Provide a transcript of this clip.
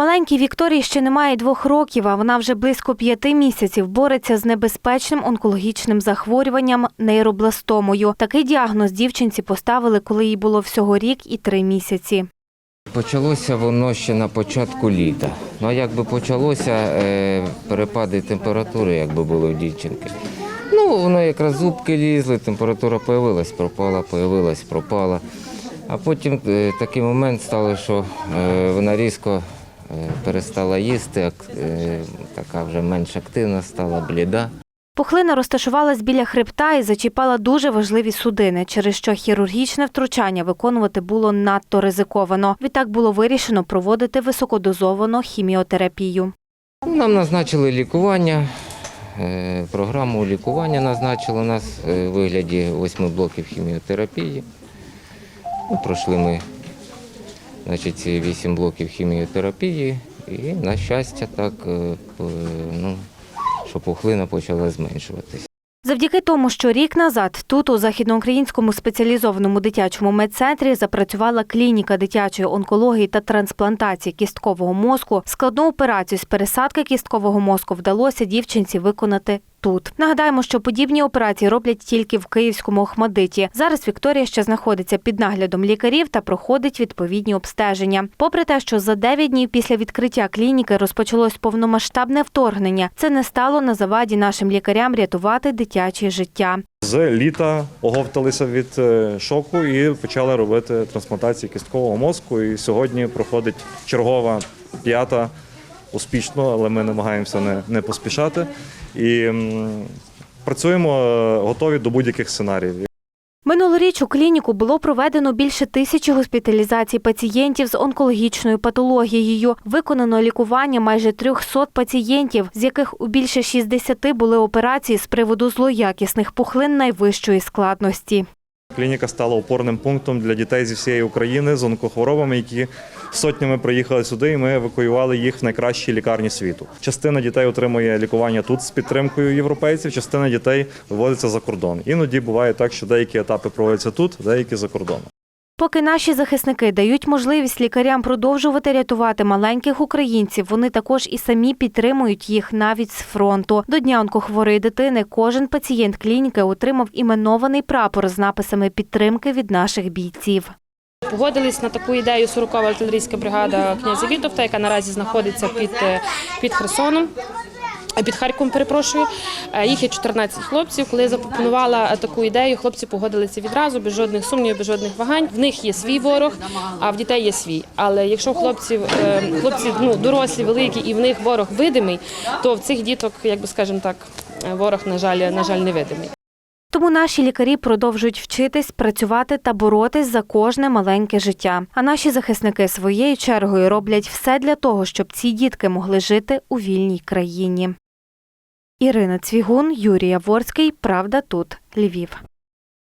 Маленькій Вікторії ще немає двох років, а вона вже близько п'яти місяців бореться з небезпечним онкологічним захворюванням нейробластомою. Такий діагноз дівчинці поставили, коли їй було всього рік і три місяці. Почалося воно ще на початку літа. Ну а якби почалося е, перепади температури, якби були в дівчинки. Ну, воно якраз зубки лізли, температура появилась, пропала, появилась, пропала. А потім е, такий момент стало, що е, вона різко перестала їсти, е, така вже менш активна стала, бліда. Пухлина розташувалась біля хребта і зачіпала дуже важливі судини, через що хірургічне втручання виконувати було надто ризиковано. Відтак було вирішено проводити високодозовану хіміотерапію. Нам назначили лікування, е, програму лікування назначили нас е, у вигляді восьми блоків хіміотерапії. Ну, пройшли ми значить, ці вісім блоків хіміотерапії і, на щастя, так, е, ну, що пухлина почала зменшуватись. Завдяки тому, що рік назад тут, у західноукраїнському спеціалізованому дитячому медцентрі, запрацювала клініка дитячої онкології та трансплантації кісткового мозку, складну операцію з пересадки кісткового мозку вдалося дівчинці виконати тут. Нагадаємо, що подібні операції роблять тільки в київському Охмадиті. Зараз Вікторія ще знаходиться під наглядом лікарів та проходить відповідні обстеження. Попри те, що за 9 днів після відкриття клініки розпочалось повномасштабне вторгнення, це не стало на заваді нашим лікарям рятувати дитяче життя. З літа оговталися від е, шоку і почали робити трансплантацію кісткового мозку. І сьогодні проходить чергова п'ята успішно, але ми намагаємося не, не поспішати. І працюємо е, готові до будь-яких сценаріїв. Минулоріч у клініку було проведено більше тисячі госпіталізацій пацієнтів з онкологічною патологією. Виконано лікування майже 300 пацієнтів, з яких у більше 60 були операції з приводу злоякісних пухлин найвищої складності. Клініка стала опорним пунктом для дітей зі всієї України з онкохворобами, які сотнями приїхали сюди, і ми евакуювали їх в найкращі лікарні світу. Частина дітей отримує лікування тут з підтримкою європейців, частина дітей виводиться за кордон. Іноді буває так, що деякі етапи проводяться тут, деякі за кордоном. Поки наші захисники дають можливість лікарям продовжувати рятувати маленьких українців, вони також і самі підтримують їх навіть з фронту. До дня онкохворої дитини кожен пацієнт клініки отримав іменований прапор з написами підтримки від наших бійців. Погодились на таку ідею 40-ва артилерійська бригада князя Вітовта, яка наразі знаходиться під, е, під Херсоном. Під Харковом, перепрошую, Е, їх є 14 хлопців. Коли я запропонувала таку ідею, хлопці погодилися відразу, без жодних сумнівів, без жодних вагань. В них є свій ворог, а в дітей є свій. Але якщо хлопців, е, хлопці ну, дорослі, великі, і в них ворог видимий, то в цих діток, як би скажемо так, е, ворог, на жаль, на жаль, невидимий. Тому наші лікарі продовжують вчитись, працювати та боротись за кожне маленьке життя. А наші захисники своєю чергою роблять все для того, щоб ці дітки могли жити у вільній країні. Ірина Цвігун, Юрій Яворський. Правда тут. Львів.